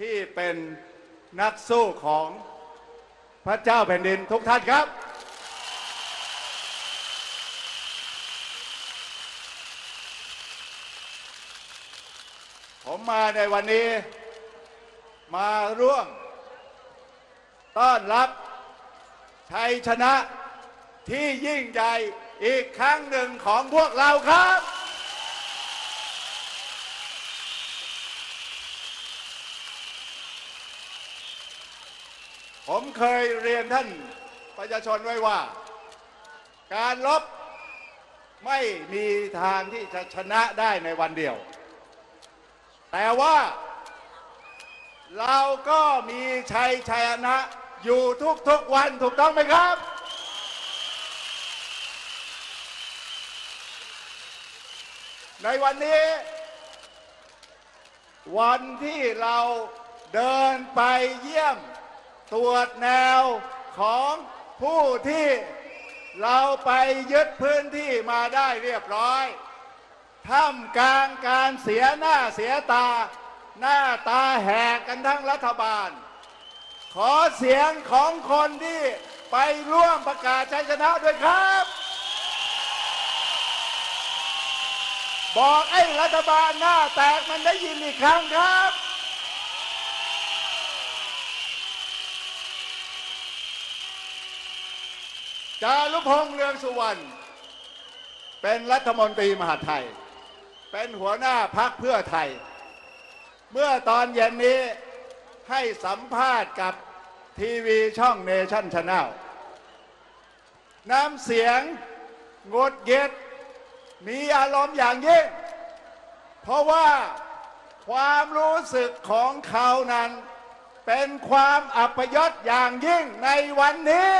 ที่เป็นนักสู้ของพระเจ้าแผ่นดินทุกท่านครับ ผมมาในวันนี้ มาร่วม ต้อนรับชัยชนะที่ยิ่งใหญ่อีกครั้งหนึ่งของพวกเราครับ ผมเคยเรียนท่านประชาชนไว้ว่า การลบไม่มีทางที่จะชนะได้ในวันเดียว แต่ว่าเราก็มีชัยชนะอยู่ทุกๆวันถูกต้องไหมครับ ในวันนี้ วันที่เราเดินไปเยี่ยม ตรวจแนวของผู้ที่เราไปยึดพื้นที่มาได้เรียบร้อยท่ามกลางการเสียหน้าเสียตา หน้าตาแหกกันทั้งรัฐบาล ขอเสียงของคนที่ไปร่วมประกาศชัยชนะด้วยครับ บอกไอ้รัฐบาลหน้าแตกมันได้ยินอีกครั้งครับ จารุพงษ์เรืองสุวรรณเป็นรัฐมนตรีมหาไทย เป็นหัวหน้าพักเพื่อไทย เมื่อตอนเย็นนี้ให้สัมภาษณ์กับทีวีช่องเนชั่นชาแนลน้ำเสียงงดเย็ดมีอารมณ์อย่างยิ่ง เพราะว่าความรู้สึกของเขานั้น เป็นความอัปยศอย่างยิ่งในวันนี้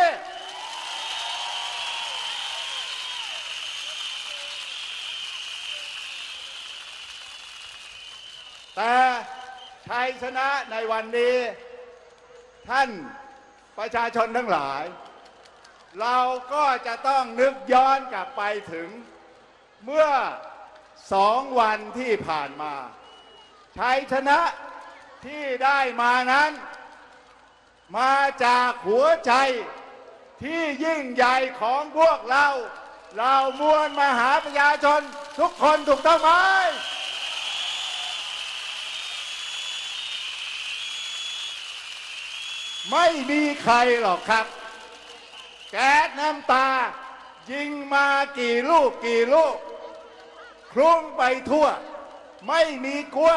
แต่ชัยชนะในวันนี้ ท่านประชาชนทั้งหลาย เราก็จะต้องนึกย้อนกลับไปถึง เมื่อสองวันที่ผ่านมา ชัยชนะที่ได้มานั้น มาจากหัวใจที่ยิ่งใหญ่ของพวกเรา เรามวลมหาประชาชนทุกคนถูกต้องไหม ไม่มีใครหรอกครับ แก๊สน้ำตา ยิงมากี่ลูกกี่ลูกคลุ้งไปทั่ว ไม่มีกลัว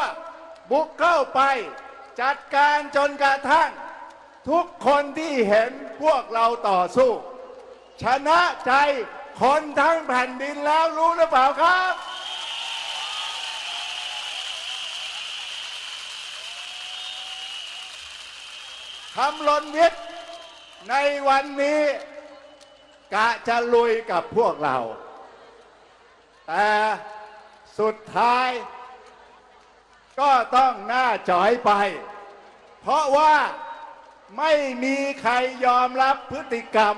บุกเข้าไป จัดการจนกระทั่ง ทุกคนที่เห็นพวกเราต่อสู้ ชนะใจคนทั้งแผ่นดินแล้วรู้หรือเปล่าครับ คำลนวิทย์ในวันนี้กะจะลุยกับพวกเรา แต่สุดท้าย ก็ต้องหน้าจอยไป เพราะว่าไม่มีใครยอมรับพฤติกรรม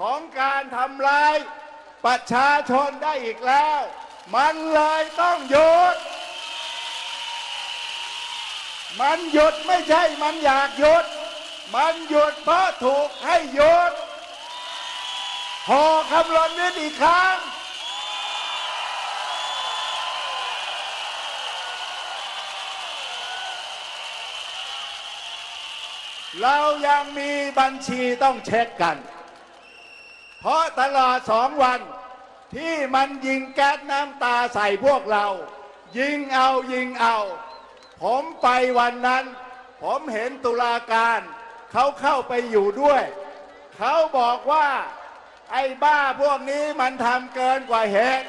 ของการทำร้ายประชาชนได้อีกแล้ว มันเลยต้องหยุด มันหยุดไม่ใช่มันอยากหยุด มันหยุดเพราะถูกให้หยุดพอคำรณนิดอีกครั้ง เรายังมีบัญชีต้องเช็คกัน เพราะตลอดสองวันที่มันยิงแก๊สน้ำตาใส่พวกเรา ยิงเอายิงเอา ผมไปวันนั้น ผมเห็นตุลาการ เขาเข้าไปอยู่ด้วย เขาบอกว่าไอ้บ้าพวกนี้มันทำเกินกว่าเหตุ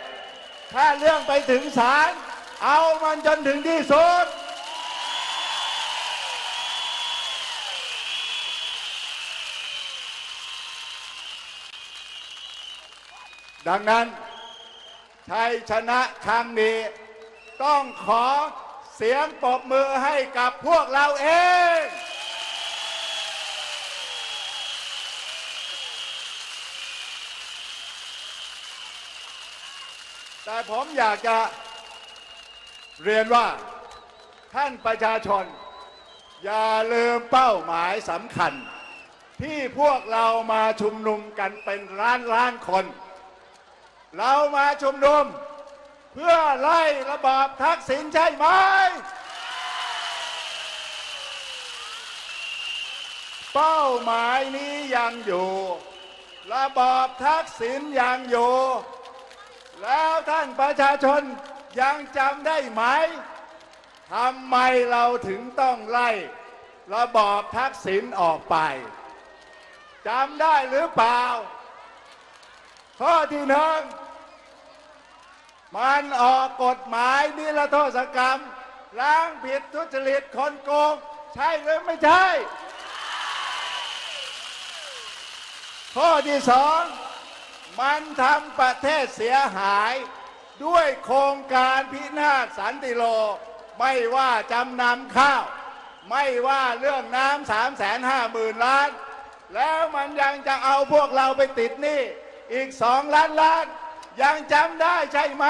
ถ้าเรื่องไปถึงศาลเอามันจนถึงที่สุดดังนั้นชัยชนะครั้งนี้ ต้องขอเสียงปรบมือให้กับพวกเราเอง ผมอยากจะเรียนว่าท่านประชาชน อย่าลืมเป้าหมายสำคัญ ที่พวกเรามาชุมนุมกันเป็นล้านล้านคน เรามาชุมนุม เพื่อไล่ระบอบทักษิณใช่ไหม เป้าหมายนี้ยังอยู่ ระบอบทักษิณยังอยู่ แล้วท่านประชาชนยังจำได้ไหมทำไมเราถึงต้องไล่ ระบอบทักษิณออกไปจำได้หรือเปล่า ข้อที่หนึ่งมันออกกฎหมายนิรโทษกรรม ล้างผิดทุจริตคนโกง ใช่หรือไม่ใช่ ข้อที่สอง มันทำประเทศเสียหาย ด้วยโครงการพินาศสันติโล ไม่ว่าจำนำข้าว ไม่ว่าเรื่องน้ำสามแสนห้าหมื่นล้าน แล้วมันยังจะเอาพวกเราไปติดหนี้อีกสองล้านล้าน ยังจำได้ใช่ไหม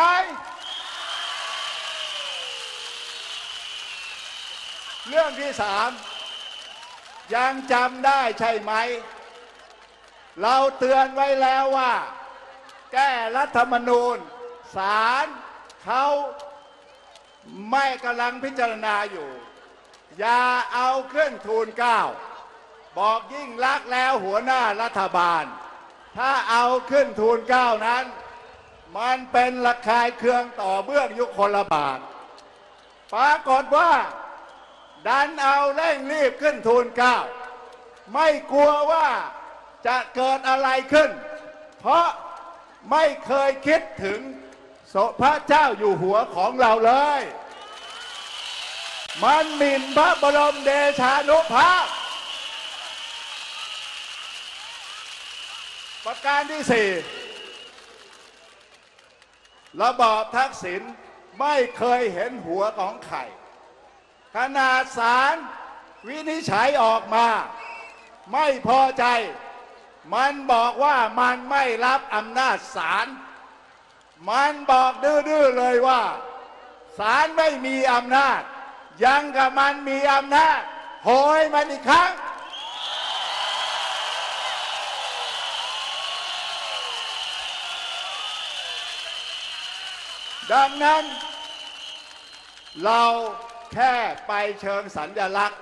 เรื่องที่สามยังจำได้ใช่ไหม เราเตือนไว้แล้วว่า แก้รัฐธรรมนูญศาลเขาไม่กำลังพิจารณาอยู่ อย่าเอาขึ้นทูลเก้าบอกยิ่งรักแล้วหัวหน้ารัฐบาล ถ้าเอาขึ้นทูลเก้านั้น มันเป็นระคายเคืองต่อเบื้องยุคคลบาทปรากฏว่า ดันเอาเร่งรีบขึ้นทูลเก้าไม่กลัวว่า จะเกิดอะไรขึ้น เพราะไม่เคยคิดถึงสพระเจ้าอยู่หัวของเราเลย มันหมิ่นพระบรมเดชานุภาพ ประการที่สี่ระบอบทักษิณไม่เคยเห็นหัวของใครขนาดศาลวินิจฉัยออกมา ไม่พอใจ มันบอกว่ามันไม่รับอำนาจศาล มันบอกดื้อๆเลยว่าศาลไม่มีอำนาจ ยังกับมันมีอำนาจโหยมันอีกครั้ง ดังนั้น เราแค่ไปเชิงสัญญลักษณ์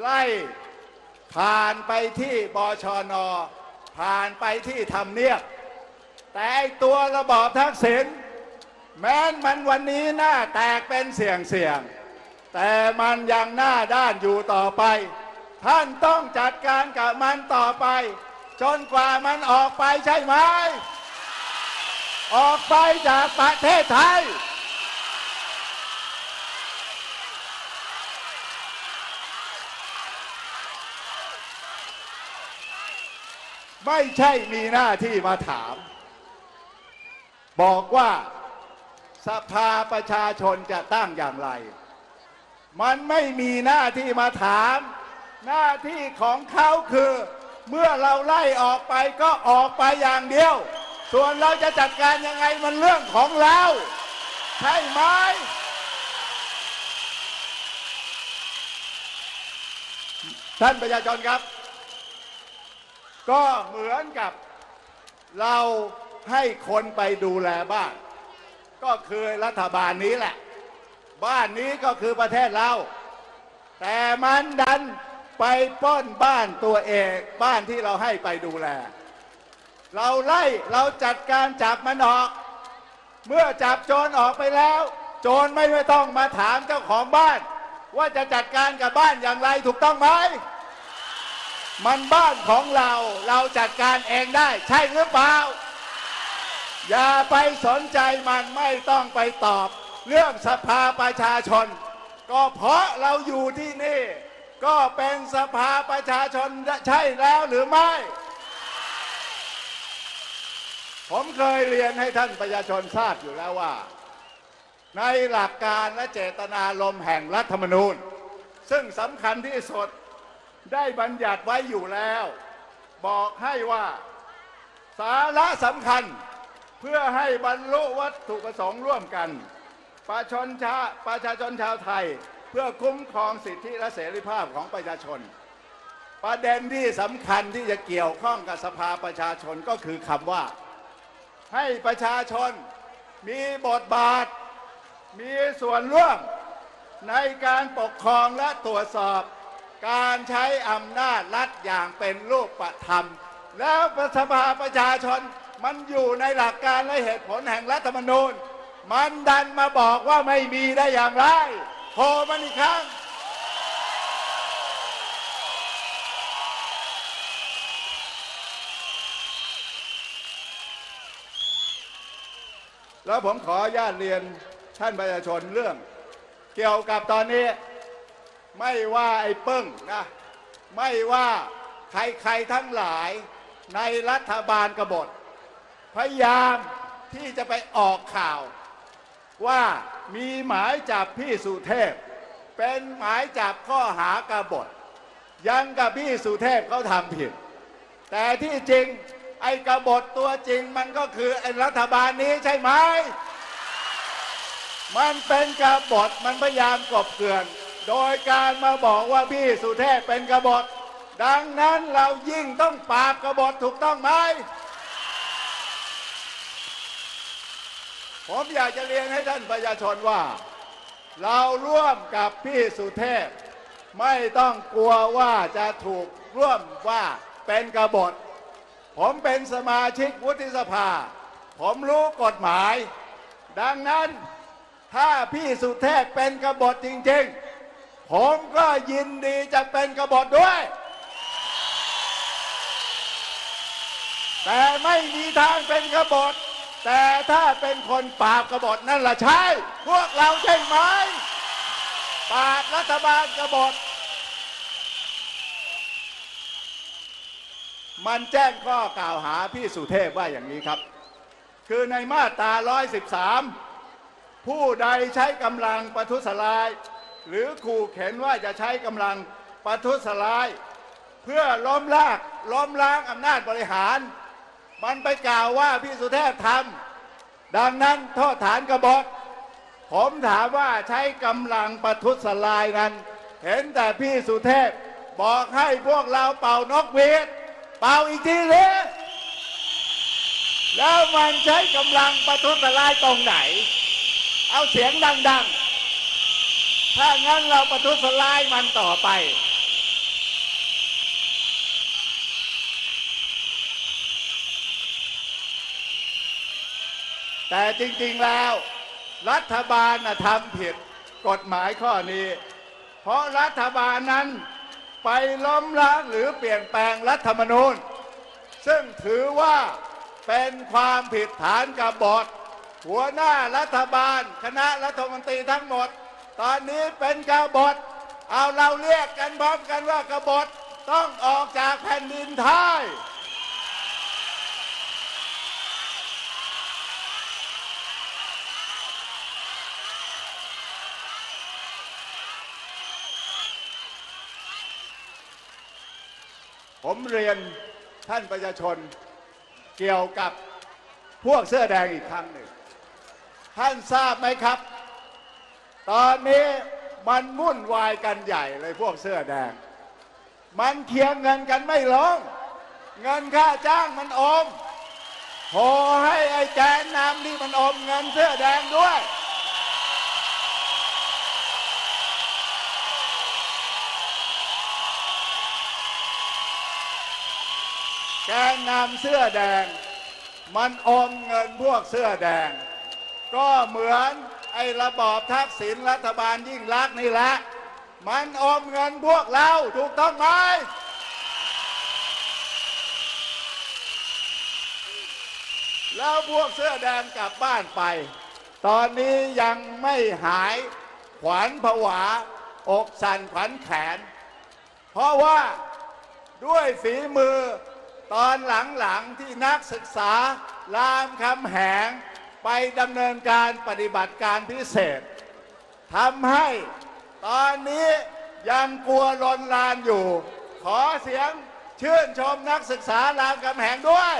ไล่ ผ่านไปที่บชน ผ่านไปที่ทำเนียบแต่ตัวระบอบทักษิณแม้นมันวันนี้หน้าแตกเป็นเสี่ยงเสี่ยง แต่มันยังหน้าด้านอยู่ต่อไป ท่านต้องจัดการกับมันต่อไป จนกว่ามันออกไปใช่ไหม ออกไปจากประเทศไทย ไม่ใช่มีหน้าที่มาถาม บอกว่าสภาประชาชนจะตั้งอย่างไร มันไม่มีหน้าที่มาถาม หน้าที่ของเขาคือ เมื่อเราไล่ออกไปก็ออกไปอย่างเดียว ส่วนเราจะจัดการยังไงมันเรื่องของเรา ใช่ไหมท่านประชาชนครับ ก็เหมือนกับเราให้คนไปดูแลบ้าน ก็คือรัฐบาลนี้แหละ บ้านนี้ก็คือประเทศเรา แต่มันดันไปปล้นบ้านตัวเองบ้านที่เราให้ไปดูแล เราไล่เราจัดการจับมันออก เมื่อจับโจรออกไปแล้ว โจรไม่ไม่ต้องมาถามเจ้าของบ้าน ว่าจะจัดการกับบ้านอย่างไรถูกต้องไหม มันบ้านของเราเราจัดการเองได้ ใช่หรือเปล่า อย่าไปสนใจมันไม่ต้องไปตอบ เรื่องสภาประชาชน ก็เพราะเราอยู่ที่นี่ ก็เป็นสภาประชาชนใช่แล้วหรือไม่ ผมเคยเรียนให้ท่านประชาชนทราบอยู่แล้วว่า ในหลักการและเจตนารมณ์แห่งรัฐธรรมนูญ ซึ่งสำคัญที่สุด ได้บัญญัติไว้อยู่แล้ว บอกให้ว่าสาระสำคัญเพื่อให้บรรลุวัตถุประสงค์ร่วมกัน ประชาชนชาประชาชนชาวไทย เพื่อคุ้มครองสิทธิและเสรีภาพของประชาชน ประเด็นที่สำคัญที่จะเกี่ยวข้องกับสภาประชาชนก็คือคำว่า ให้ประชาชนมีบทบาท มีส่วนร่วมในการปกครองและตรวจสอบ การใช้อำนาจรัฐอย่างเป็นรูปธรรม แล้วสภาประชาชนมันอยู่ในหลักการและเหตุผลแห่งรัฐธรรมนูญ มันดันมาบอกว่าไม่มีได้อย่างไรโทรมันอีกครั้งแล้วผมขอญาตเรียนท่านประชาชนเรื่อง เกี่ยวกับตอนนี้ ไม่ว่าไอ้เปึ้งนะไม่ว่าใครๆทั้งหลายในรัฐบาลกบฏ พยายามที่จะไปออกข่าว ว่ามีหมายจับพี่สุเทพ เป็นหมายจับข้อหากบฏ ยังกับพี่สุเทพเขาทำผิด แต่ที่จริงไอ้กบฏตัวจริงมันก็คือไอ้รัฐบาลนี้ใช่ไหม มันเป็นกบฏมันพยายามกบเกลื่อน โดยการมาบอกว่าพี่สุเทพเป็นกบฏ ดังนั้นเรายิ่งต้องปราบกบฏถูกต้องไหมผมอยากจะเรียนให้ท่านประชาชนว่า เราร่วมกับพี่สุเทพ ไม่ต้องกลัวว่าจะถูกร่วมว่าเป็นกบฏ ผมเป็นสมาชิกวุฒิสภา ผมรู้กฎหมาย ดังนั้นถ้าพี่สุเทพเป็นกบฏจริง ๆ ผมก็ยินดีจะเป็นกบฏด้วย แต่ไม่มีทางเป็นกบฏ แต่ถ้าเป็นคนปราบกบฏนั่นแหละใช่ พวกเราใช่ไหมปราบรัฐบาลกบฏ มันแจ้งข้อกล่าวหาพี่สุเทพว่าอย่างนี้ครับ คือในมาตรา 113 ผู้ใดใช้กำลังประทุษร้าย หรือขู่เข็นว่าจะใช้กำลังประทุษร้าย เพื่อล้มลากล้มล้างอำนาจบริหาร มันไปกล่าวว่าพี่สุเทพทำดังนั้นโทษฐานกบฏผมถามว่าใช้กำลังประทุษร้ายนั้น เห็นแต่พี่สุเทพบอกให้พวกเราเป่านกหวีดเป่าอีกทีเลยแล้วมันใช้กำลังประทุษร้ายตรงไหน เอาเสียงดัง ๆ ถ้างั้นเราประทุษร้ายมันต่อไป แต่จริงๆแล้ว รัฐบาลนะทำผิดกฎหมายข้อนี้ เพราะรัฐบาลนั้นไปล้มล้างหรือเปลี่ยนแปลงรัฐธรรมนูญ ซึ่งถือว่าเป็นความผิดฐานกบฏหัวหน้ารัฐบาล คณะรัฐมนตรีทั้งหมด ตอนนี้เป็นกบฏ เอาเราเรียกกันพร้อมกันว่ากบฏต้องออกจากแผ่นดินไทยผมเรียนท่านประชาชนเกี่ยวกับพวกเสื้อแดงอีกครั้งหนึ่ง ท่านทราบไหมครับ ตอนนี้มันวุ่นวายกันใหญ่เลยพวกเสื้อแดง มันเคียร์เงินกันไม่ลง เงินค่าจ้างมันอมโหให้ไอ้แกนนำนี่มันอมเงินเสื้อแดงด้วย แกนนำเสื้อแดง มันอมเงินพวกเสื้อแดง ก็เหมือน ไอ้ระบอบทักษิณรัฐบาลยิ่งรักษณ์นี่แหละ มันอมเงินพวกเราถูกต้องไหมแล้วพวกเสื้อแดงกลับบ้านไป ตอนนี้ยังไม่หายขวัญผวา อกสั่นขวัญแขน เพราะว่าด้วยฝีมือตอนหลังๆที่นักศึกษารามคำแหง ไปดำเนินการปฏิบัติการพิเศษทำให้ตอนนี้ยังกลัวลนลานอยู่ ขอเสียงชื่นชมนักศึกษารามคำแหงด้วย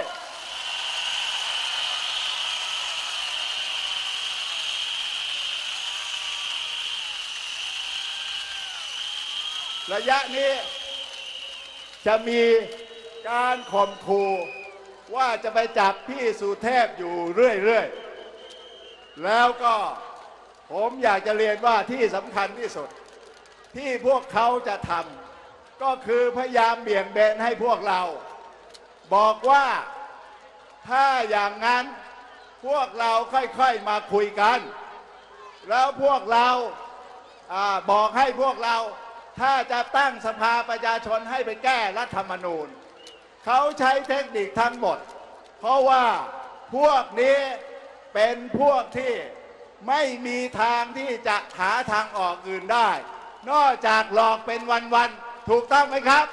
ระยะนี้จะมีการข่มขู่ว่าจะไปจับพี่สุเทพอยู่เรื่อย ๆ แล้วก็ผมอยากจะเรียนว่าที่สำคัญที่สุด ที่พวกเขาจะทำก็คือพยายามเบี่ยงเบนให้พวกเรา บอกว่าถ้าอย่างนั้นพวกเราค่อยๆมาคุยกัน แล้วพวกเราอบอกให้พวกเราถ้าจะตั้งสภาประชาชนให้ไปแก้รัฐธรรมนูญ เขาใช้เทคนิคทั้งหมด เพราะว่าพวกนี้ เป็นพวกที่ไม่มีทางที่จะหาทางออกอื่นได้ นอกจากหลอกเป็นวันๆถูกต้องไหมครับ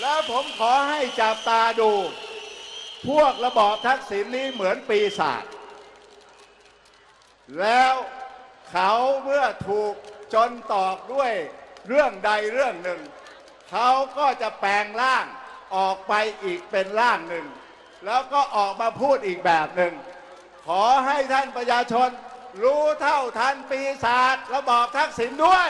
แล้วผมขอให้จับตาดู พวกระบอบทักษิณนี้เหมือนปีศาจแล้วเขาเมื่อถูกจนตอกด้วยเรื่องใดเรื่องหนึ่ง เขาก็จะแปลงร่าง ออกไปอีกเป็นร่างหนึ่ง แล้วก็ออกมาพูดอีกแบบหนึ่ง ขอให้ท่านประชาชน รู้เท่าทันปีศาจระบอบทักษิณด้วย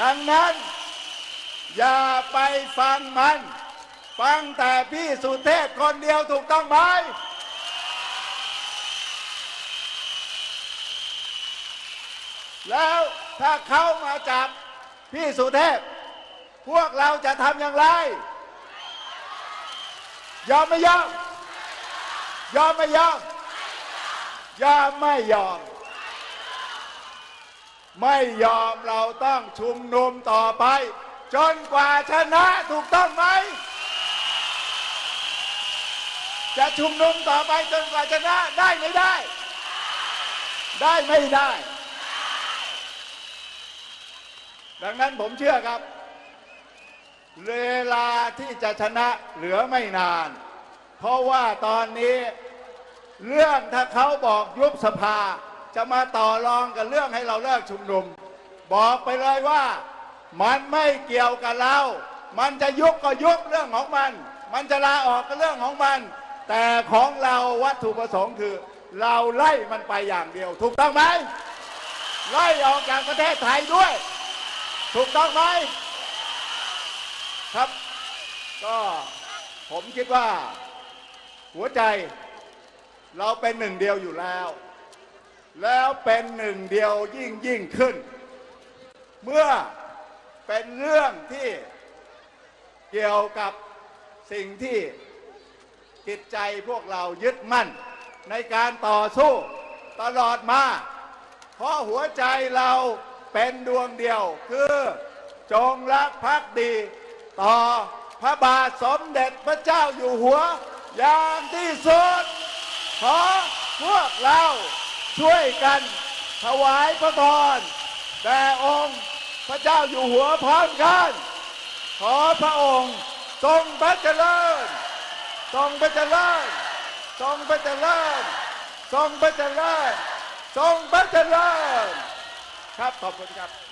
ดังนั้น อย่าไปฟังมัน ฟังแต่พี่สุเทพคนเดียวถูกต้องไหมแล้วถ้าเขามาจับ พี่สุเทพ พวกเราจะทำอย่างไร ยอมไม่ยอม ยอมไม่ยอม ยอมไม่ยอม ไม่ยอมเราต้องชุมนุมต่อไป จนกว่าชนะถูกต้องไหม จะชุมนุมต่อไปจนกว่าชนะได้ไม่ได้ ได้ไม่ได้ ดังนั้นผมเชื่อครับ เวลาที่จะชนะเหลือไม่นาน เพราะว่าตอนนี้เรื่องถ้าเขาบอกยุบสภา จะมาต่อรองกับเรื่องให้เราเลิกชุมนุม บอกไปเลยว่ามันไม่เกี่ยวกับเรา มันจะยุบก็ยุบเรื่องของมัน มันจะลาออกก็เรื่องของมัน แต่ของเราวัตถุประสงค์คือ เราไล่มันไปอย่างเดียว ถูกต้องไหมไล่ออกจากประเทศไทยด้วย ถูกต้องไหมครับ ก็ผมคิดว่า หัวใจเราเป็นหนึ่งเดียวอยู่แล้ว แล้วเป็นหนึ่งเดียวยิ่งยิ่งขึ้น เมื่อเป็นเรื่องที่เกี่ยวกับสิ่งที่จิตใจพวกเรายึดมั่น ในการต่อสู้ตลอดมา เพราะหัวใจเรา เป็นดวงเดียว คือจงรักภักดี ต่อพระบาทสมเด็จพระเจ้าอยู่หัว อย่างที่สุด ขอพวกเราช่วยกันถวายพระพรแด่องค์พระเจ้าอยู่หัวพร้อมกันขอพระองค์ทรงพระเจริญ ทรงพระเจริญ ทรงพระเจริญ ทรงพระเจริญ ทรงพระเจริญ ครับขอบคุณครับ